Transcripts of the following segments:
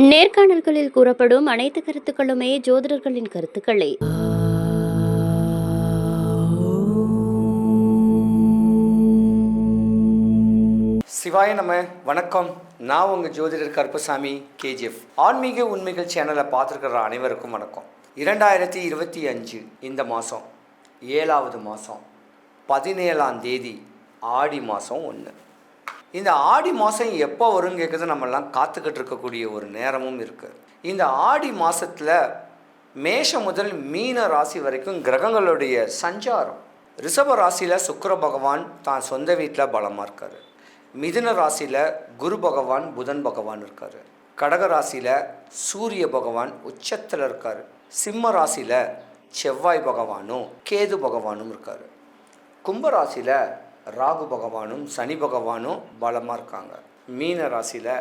நேர்காணல்களில் கூறப்படும் அனைத்து கருத்துக்களுமே ஜோதிடர்களின் கருத்துக்களே. சிவாய நம்ம வணக்கம். நான் உங்கள் ஜோதிடர் கருப்பசாமி கேஜிஎஃப். ஆன்மீக உண்மைகள் சேனலை பார்த்துருக்கிற அனைவருக்கும் வணக்கம். இரண்டாயிரத்தி இருபத்தி அஞ்சு இந்த மாதம் ஏழாவது மாதம் பதினேழாம் தேதி ஆடி மாதம் ஒன்று இந்த ஆடி மாதம் எப்போ வரும் கேட்குறது நம்மெல்லாம் காத்துக்கிட்டு இருக்கக்கூடிய ஒரு நேரமும் இருக்குது இந்த ஆடி மாதத்தில் மேஷம் முதல் மீன ராசி வரைக்கும் கிரகங்களுடைய சஞ்சாரம். ரிஷப ராசியில் சுக்கர பகவான் தான் சொந்த வீட்டில் பலமாக இருக்கார். மிதுன ராசியில் குரு பகவான் புதன் பகவான் இருக்கார். கடக ராசியில் சூரிய பகவான் உச்சத்தில் இருக்கார். சிம்ம ராசியில் செவ்வாய் பகவானும் கேது பகவானும் இருக்கார். கும்பராசியில் ராகு பகவானும் சனி பகவானும் பலமாக இருக்காங்க. மீன ராசியில்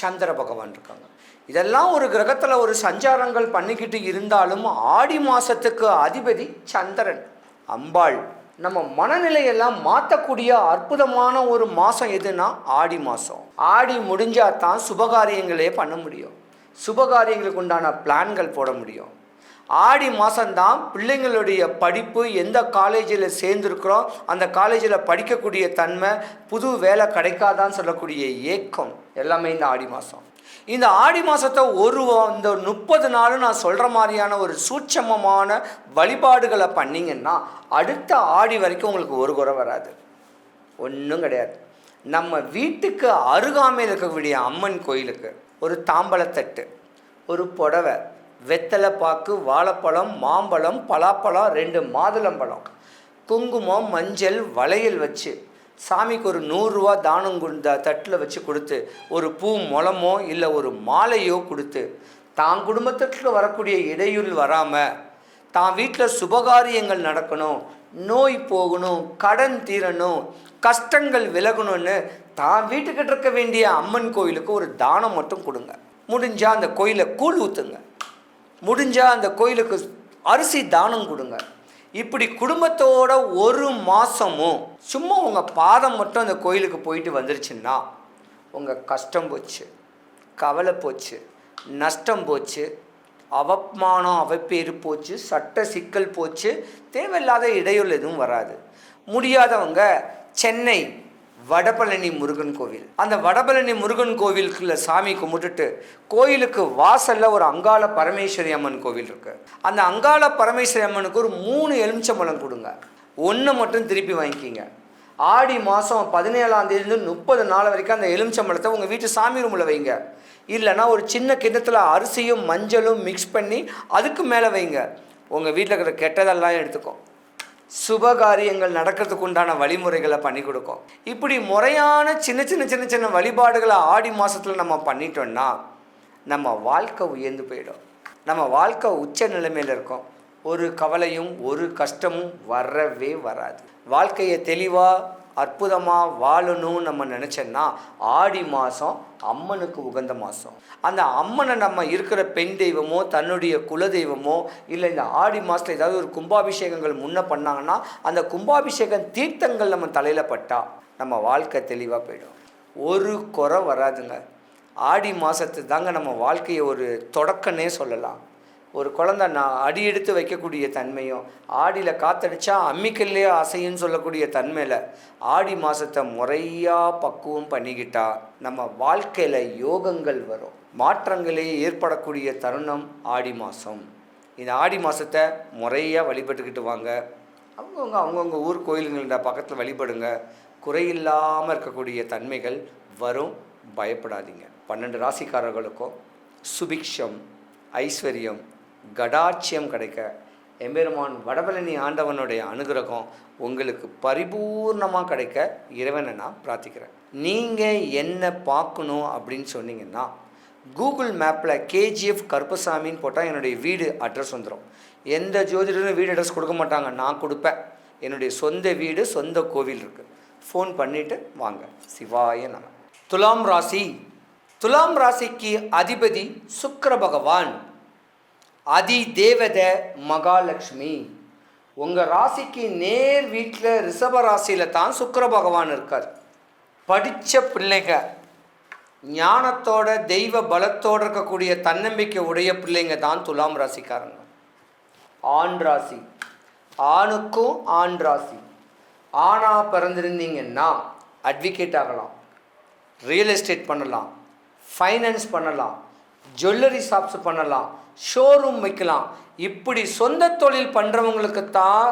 சந்திர பகவான் இருக்காங்க. இதெல்லாம் ஒரு கிரகத்தில் ஒரு சஞ்சாரங்கள் பண்ணிக்கிட்டு இருந்தாலும் ஆடி மாதத்துக்கு அதிபதி சந்திரன். அம்பாள். நம்ம மனநிலையெல்லாம் மாற்றக்கூடிய அற்புதமான ஒரு மாதம் எதுனா ஆடி மாதம் ஆடி முடிஞ்சால் தான் சுபகாரியங்களே பண்ண முடியும். சுபகாரியங்களுக்கு உண்டான பிளான்கள் போட முடியும். ஆடி மாதம்தான் பிள்ளைங்களுடைய படிப்பு எந்த காலேஜில் சேர்ந்துருக்குறோம் அந்த காலேஜில் படிக்கக்கூடிய தன்மை புது வேலை கிடைக்காதான்னு சொல்லக்கூடிய ஏக்கம் எல்லாமே இந்த ஆடி மாதம் இந்த ஆடி மாதத்தை ஒரு இந்த முப்பது நாளும் நான் சொல்கிற மாதிரியான ஒரு சூட்சமமான வழிபாடுகளை பண்ணிங்கன்னா அடுத்த ஆடி வரைக்கும் உங்களுக்கு ஒரு குறை வராது. ஒன்றும் கிடையாது. நம்ம வீட்டுக்கு அருகாமையில் இருக்கக்கூடிய அம்மன் கோயிலுக்கு ஒரு தாம்பலத்தட்டு ஒரு புடவை வெத்தலை பாக்கு வாழைப்பழம் மாம்பழம் பலாப்பழம் ரெண்டு மாதுளம்பழம் குங்குமம் மஞ்சள் வளையல் வச்சு. சாமிக்கு ஒரு நூறுரூவா தானம் கொடுத்த தட்டில் வச்சு கொடுத்து ஒரு பூ முளமோ இல்லை ஒரு மாலையோ கொடுத்து தான் குடும்பத்திற்கு வரக்கூடிய இடையூறு வராமல் தான் வீட்டில் சுபகாரியங்கள் நடக்கணும் நோய் போகணும் கடன் தீரணும் கஷ்டங்கள் விலகணும்னு தான் வீட்டுக்கிட்ட இருக்க வேண்டிய அம்மன் கோயிலுக்கு ஒரு தானம் மட்டும் கொடுங்க. முடிஞ்சால் அந்த கோயிலை கூழ் ஊற்றுங்க முடிஞ்சால் அந்த கோயிலுக்கு அரிசி தானம் கொடுங்க. இப்படி குடும்பத்தோட ஒரு மாதமும் சும்மா உங்கள் பாதம் மட்டும் அந்த கோயிலுக்கு போயிட்டு வந்துருச்சுன்னா உங்கள் கஷ்டம் போச்சு கவலை போச்சு நஷ்டம் போச்சு அவமானம் அவப்பேறு போச்சு சட்ட சிக்கல் போச்சு தேவையில்லாத இடையூறு எதுவும் வராது. முடியாதவங்க சென்னை வடபழனி முருகன் கோவில். அந்த வடபழனி முருகன் கோவிலுக்குள்ள சாமி கும்பிட்டுட்டு கோயிலுக்கு வாசல்ல ஒரு அங்காள பரமேஸ்வரி அம்மன் கோவில் இருக்கு. அந்த அங்காள பரமேஸ்வரி அம்மனுக்கு ஒரு மூணு எலுமிச்சம்பழம் கொடுங்க. ஒன்று மட்டும் திருப்பி வாங்கிக்கிங்க. ஆடி மாதம் பதினேழாம் தேதியிலிருந்து முப்பது நாள் வரைக்கும் அந்த எலுமிச்சம்பழத்தை உங்கள் வீட்டு சாமி ரூமில் வைங்க. இல்லைன்னா ஒரு சின்ன கிண்ணத்தில் அரிசியும் மஞ்சளும் மிக்ஸ் பண்ணி அதுக்கு மேலே வைங்க. உங்கள் வீட்டில் இருக்கிற கெட்டதெல்லாம் எடுத்துக்கும் சுபகாரியங்கள் நடக்கிறதுக்கு உண்டான வழிமுறைகளை பண்ணி கொடுக்கும். இப்படி முறையான சின்ன சின்ன சின்ன சின்ன வழிபாடுகளை ஆடி மாதத்தில் நம்ம பண்ணிட்டோம்னா நம்ம வாழ்க்கை உயர்ந்து போயிடும். நம்ம வாழ்க்கை உச்ச நிலைமையில் இருக்கும். ஒரு கவலையும் ஒரு கஷ்டமும் வரவே வராது. வாழ்க்கையை தெளிவாக அற்புதமாக வாழணும்னு நம்ம நினச்சோன்னா ஆடி மாதம் அம்மனுக்கு உகந்த மாதம் அந்த அம்மனை நம்ம இருக்கிற பெண் தெய்வமோ தன்னுடைய குல தெய்வமோ இல்லை இந்த ஆடி மாதத்தில் ஏதாவது ஒரு கும்பாபிஷேகங்கள் முன்ன பண்ணாங்கன்னா அந்த கும்பாபிஷேகம் தீர்த்தங்கள் நம்ம தலையில் பட்டால் நம்ம வாழ்க்கை தெளிவாக போயிடும். ஒரு குறை வராதுங்க. ஆடி மாதத்து தாங்க நம்ம வாழ்க்கையை ஒரு தொடக்கன்னே சொல்லலாம். ஒரு குழந்தை நான் அடி எடுத்து வைக்கக்கூடிய தன்மையும் ஆடியில் காத்தடிச்சா அம்மிக்கல்லே அசைன்னு சொல்லக்கூடிய தன்மையில் ஆடி மாதத்தை முறையாக பக்குவம் பண்ணிக்கிட்டா நம்ம வாழ்க்கையில் யோகங்கள் வரும். மாற்றங்களே ஏற்படக்கூடிய தருணம் ஆடி மாதம் இந்த ஆடி மாதத்தை முறையாக வழிபட்டுக்கிட்டு வாங்க அவங்கவுங்க அவங்கவுங்க ஊர் கோயிலுங்கள்ட பக்கத்தில் வழிபடுங்க. குறையில்லாமல் இருக்கக்கூடிய தன்மைகள் வரும். பயப்படாதீங்க. பன்னெண்டு ராசிக்காரர்களுக்கும் சுபிக்ஷம் ஐஸ்வர்யம் கடாட்சியம் கிடைக்க. எம்பெருமான் வடபழனி ஆண்டவனுடைய அனுகிரகம் உங்களுக்கு பரிபூர்ணமாக கிடைக்க இறைவனை நான் பிரார்த்திக்கிறேன். நீங்கள் என்ன பார்க்கணும் அப்படின்னு சொன்னீங்கன்னா கூகுள் மேப்பில் கேஜிஎஃப் கருப்பசாமின்னு போட்டால் என்னுடைய வீடு அட்ரஸ் வந்துடும் எந்த ஜோதிடரும் வீடு அட்ரஸ் கொடுக்க மாட்டாங்க. நான் கொடுப்பேன். என்னுடைய சொந்த வீடு சொந்த கோவில் இருக்குது ஃபோன் பண்ணிவிட்டு வாங்க. சிவாய நம. துலாம் ராசி. துலாம் ராசிக்கு அதிபதி சுக்கர பகவான். அதி தேவத மகாலட்சுமி. உங்கள் ராசிக்கு நேர் வீட்டில் ரிஷப ராசியில் தான் சுக்கர பகவான் இருக்கார். படித்த பிள்ளைங்க ஞானத்தோட தெய்வ பலத்தோடு இருக்கக்கூடிய தன்னம்பிக்கை உடைய பிள்ளைங்க தான் துலாம் ராசிக்காரங்க. ஆண் ராசி ஆணுக்கும் ஆண் ராசி. ஆணாக பிறந்திருந்தீங்கன்னா அட்வொகேட் ஆகலாம். ரியல் எஸ்டேட் பண்ணலாம். ஃபைனான்ஸ் பண்ணலாம். ஜுவல்லரி ஷாப்ஸ் பண்ணலாம் ஷோரூம் வைக்கலாம். இப்படி சொந்த தொழில் பண்ணுறவங்களுக்கு தான்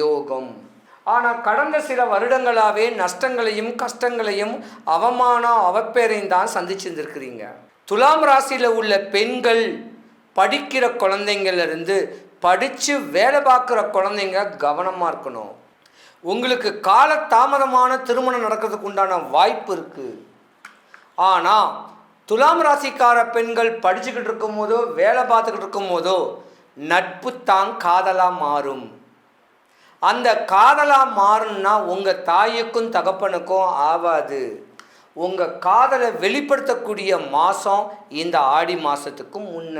யோகம். ஆனால் கடந்த சில வருடங்களாகவே நஷ்டங்களையும் கஷ்டங்களையும் அவமானம் அவப்பேரையும் தான் சந்திச்சிருந்துருக்கிறீங்க. துலாம் ராசியில் உள்ள பெண்கள் படிக்கிற குழந்தைங்கள்லேருந்து படித்து வேலை பார்க்குற குழந்தைங்க கவனமாக இருக்கணும். உங்களுக்கு கால தாமதமான திருமணம் நடக்கிறதுக்கு உண்டான வாய்ப்பு இருக்குது ஆனால் துலாம் ராசிக்கார பெண்கள் படிச்சுக்கிட்டு இருக்கும் போதோ வேலை பார்த்துக்கிட்டு இருக்கும் போதோ நட்பு தான் காதலாக மாறும். அந்த காதலாக மாறும்னா உங்கள் தாய்க்கும் தகப்பனுக்கும் ஆகாது உங்கள் காதலை வெளிப்படுத்தக்கூடிய மாதம் இந்த ஆடி மாதத்துக்கு முன்ன.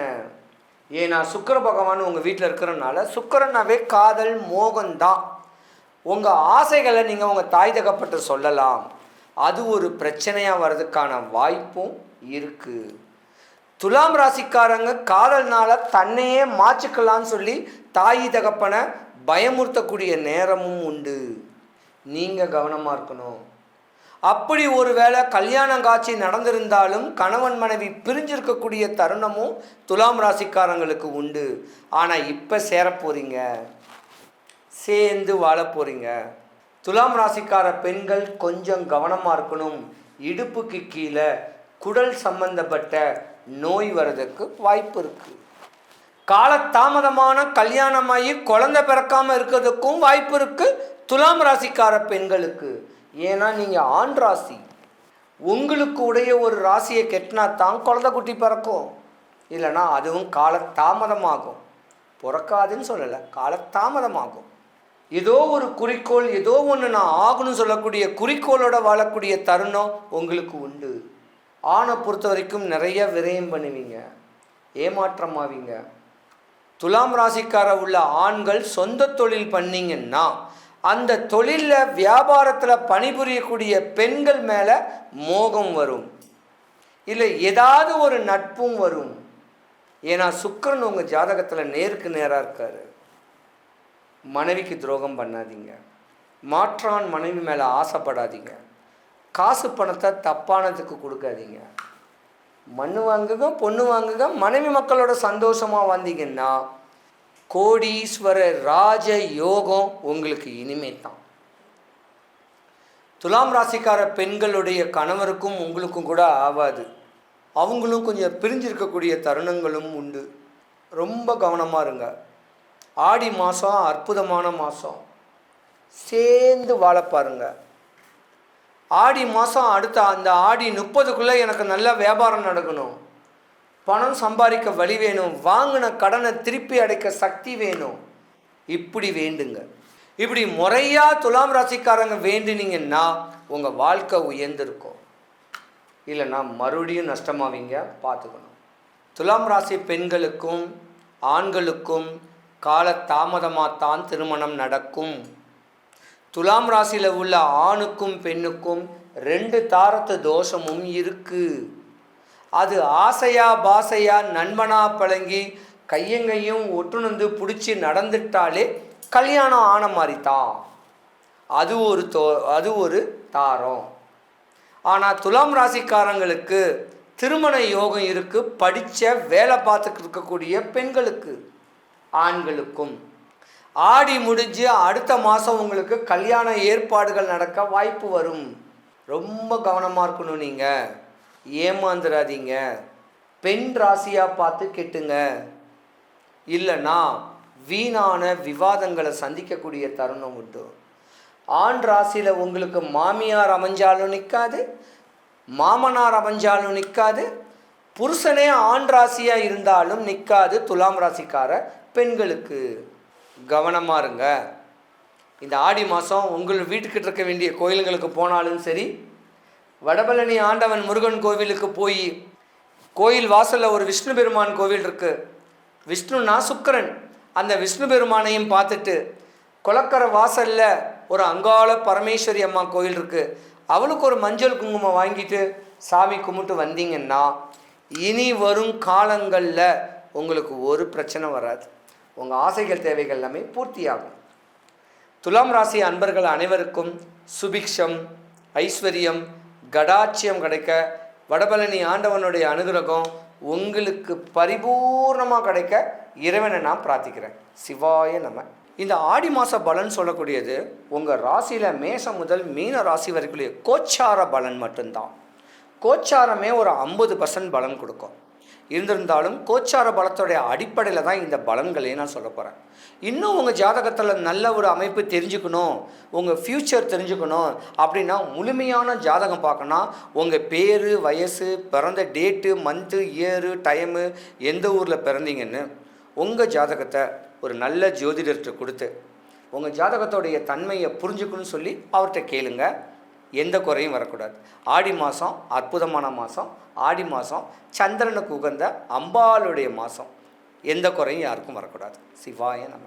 ஏன்னா சுக்கிர பகவான் உங்கள் வீட்டில் இருக்கிறனால சுக்கரனாவே காதல் மோகம்தான். உங்கள் ஆசைகளை நீங்கள் உங்கள் தாய் தகப்பட்ட சொல்லலாம். அது ஒரு பிரச்சனையாக வர்றதுக்கான வாய்ப்பும் இருக்குது துலாம் ராசிக்காரங்க காதல்னால தன்னையே மாற்றிக்கலாம்னு சொல்லி தாய் தகப்பனை பயமுறுத்தக்கூடிய நேரமும் உண்டு. நீங்கள் கவனமாக இருக்கணும். அப்படி ஒருவேளை கல்யாண காட்சி நடந்திருந்தாலும் கணவன் மனைவி பிரிஞ்சிருக்கக்கூடிய தருணமும் துலாம் ராசிக்காரங்களுக்கு உண்டு. ஆனால் இப்போ சேர போகிறீங்க சேர்ந்து வாழ போகிறீங்க துலாம் ராசிக்கார பெண்கள் கொஞ்சம் கவனமாக இருக்கணும். இடுப்புக்கு கீழே குடல் சம்பந்தப்பட்ட நோய் வர்றதுக்கு வாய்ப்பு இருக்குது காலத்தாமதமான கல்யாணமாகி குழந்தை பிறக்காமல் இருக்கிறதுக்கும் வாய்ப்பு இருக்குது துலாம் ராசிக்கார பெண்களுக்கு. ஏன்னா நீங்கள் ஆண் ராசி. உங்களுக்கு உடைய ஒரு ராசியை கெட்டினா தான் குழந்தை குட்டி பிறக்கும். இல்லைன்னா அதுவும் கால தாமதமாகும் பிறக்காதுன்னு சொல்லலை காலத்தாமதமாகும் ஏதோ ஒரு குறிக்கோள் ஏதோ ஒன்று நான் ஆகணும்னு சொல்லக்கூடிய குறிக்கோளோட வாழக்கூடிய தருணம் உங்களுக்கு உண்டு. ஆணை பொறுத்த வரைக்கும் நிறைய விரயம் பண்ணுவீங்க. ஏமாற்றமாவீங்க. துலாம் ராசிக்கார உள்ள ஆண்கள் சொந்த தொழில் பண்ணீங்கன்னா அந்த தொழிலில் வியாபாரத்தில் பணிபுரியக்கூடிய பெண்கள் மேலே மோகம் வரும். இல்லை ஏதாவது ஒரு நட்பும் வரும். ஏன்னா சுக்கிரன் உங்கள் ஜாதகத்தில் நேருக்கு நேராக இருக்கார். மனைவிக்கு துரோகம் பண்ணாதீங்க. மாற்றான் மனைவி மேலே ஆசைப்படாதீங்க. காசு பணத்தை தப்பானதுக்கு கொடுக்காதீங்க. மண்ணு வாங்குக பொண்ணு வாங்குக மனைவி மக்களோட சந்தோஷமாக வந்தீங்கன்னா கோடீஸ்வர ராஜ யோகம் உங்களுக்கு இனிமே தான் துலாம் ராசிக்கார பெண்களுடைய கணவருக்கும் உங்களுக்கும் கூட ஆகாது அவங்களும் கொஞ்சம் பிரிஞ்சிருக்கக்கூடிய தருணங்களும் உண்டு. ரொம்ப கவனமாக இருங்க. ஆடி மாதம் அற்புதமான மாதம் சேர்ந்து வாழ பாருங்க. ஆடி மாதம் அடுத்த அந்த ஆடி முப்பதுக்குள்ளே எனக்கு நல்ல வியாபாரம் நடக்கணும். பணம் சம்பாதிக்க வழி வேணும். வாங்கின கடனை திருப்பி அடைக்க சக்தி வேணும். இப்படி வேண்டுங்க. இப்படி முறையாக துலாம் ராசிக்காரங்க வேண்டினீங்கன்னா உங்கள் வாழ்க்கை உயர்ந்திருக்கும். இல்லைன்னா மறுபடியும் நஷ்டமாவீங்க பார்த்துக்கணும். துலாம் ராசி பெண்களுக்கும் ஆண்களுக்கும் கால தாமதமாகத்தான் திருமணம் நடக்கும். துலாம் ராசியில் உள்ள ஆணுக்கும் பெண்ணுக்கும் ரெண்டு தாரத்து தோஷமும் இருக்கு. அது ஆசையா பாசையா நண்பனா பழங்கி கையங்கையும் ஒட்டுணந்து பிடிச்சி நடந்துட்டாலே கல்யாணம் ஆன மாதிரி தான் அது ஒரு தோ அது ஒரு தாரம். ஆனால் துலாம் ராசிக்காரங்களுக்கு திருமண யோகம் இருக்குது படித்த வேலை பார்த்துட்டு இருக்கக்கூடிய பெண்களுக்கு ஆண்களுக்கும். ஆடி முடிஞ்சு அடுத்த மாதம் உங்களுக்கு கல்யாண ஏற்பாடுகள் நடக்க வாய்ப்பு வரும். ரொம்ப கவனமாக இருக்கணும் நீங்கள் ஏமாந்துடாதீங்க பெண் ராசியாக பார்த்து கெட்டுங்க. இல்லைன்னா வீணான விவாதங்களை சந்திக்கக்கூடிய தருணம் உண்டு. ஆண் ராசியில் உங்களுக்கு மாமியார் அமைஞ்சாலும் நிற்காது மாமனார் அமைஞ்சாலும் நிற்காது புருஷனே ஆண் ராசியாக இருந்தாலும் நிற்காது துலாம் ராசிக்கார பெண்களுக்கு. கவனமாக இருங்க. இந்த ஆடி மாதம் உங்கள் வீட்டுக்கிட்ட இருக்க வேண்டிய கோயில்களுக்கு போனாலும் சரி வடபழனி ஆண்டவன் முருகன் கோவிலுக்கு போய் கோயில் வாசலில் ஒரு விஷ்ணு பெருமான் கோவில் இருக்குது விஷ்ணுனா சுக்கிரன் அந்த விஷ்ணு பெருமானையும் பார்த்துட்டு குளக்கரை வாசலில் ஒரு அங்காள பரமேஸ்வரி அம்மா கோயில் இருக்குது அவளுக்கு ஒரு மஞ்சள் குங்குமம் வாங்கிட்டு சாமி கும்பிட்டு வந்தீங்கன்னா இனி வரும் காலங்களில் உங்களுக்கு ஒரு பிரச்சனை வராது. உங்கள் ஆசைகள் தேவைகள் எல்லாமே பூர்த்தியாகும். துலாம் ராசி அன்பர்கள் அனைவருக்கும் சுபிக்ஷம் ஐஸ்வர்யம் கடாட்சியம் கிடைக்க வடபழனி ஆண்டவனுடைய அனுகிரகம் உங்களுக்கு பரிபூர்ணமாக கிடைக்க இறைவனை நான் பிரார்த்திக்கிறேன். சிவாய நம்ம இந்த ஆடி மாத பலன் சொல்லக்கூடியது உங்கள் ராசியில் மேசம் முதல் மீன ராசி வரைக்குள்ளே கோச்சார பலன் மட்டும்தான். கோச்சாரமே ஒரு ஐம்பது பர்சன்ட் பலன் கொடுக்கும். இருந்திருந்தாலும் கோச்சார பலத்தோடைய அடிப்படையில் தான் இந்த பலன்களையும் நான் சொல்ல போகிறேன் இன்னும் உங்கள் ஜாதகத்தில் நல்ல ஒரு அமைப்பு தெரிஞ்சுக்கணும் உங்கள் ஃப்யூச்சர் தெரிஞ்சுக்கணும் அப்படின்னா முழுமையான ஜாதகம் பார்க்கணும் உங்கள் பேர் வயசு பிறந்த டேட்டு மந்த்து இயரு டைமு எந்த ஊரில் பிறந்தீங்கன்னு உங்கள் ஜாதகத்தை ஒரு நல்ல ஜோதிடர்கிட்ட கொடுத்து உங்கள் ஜாதகத்தோடைய தன்மையை புரிஞ்சுக்கணும்னு சொல்லி அவர்கிட்ட கேளுங்கள் எந்த குறையும் வரக்கூடாது. ஆடி மாதம் அற்புதமான மாதம் ஆடி மாதம் சந்திரனுக்கு உகந்த அம்பாளுடைய மாதம் எந்த குறையும் யாருக்கும் வரக்கூடாது. சிவாய நம்ம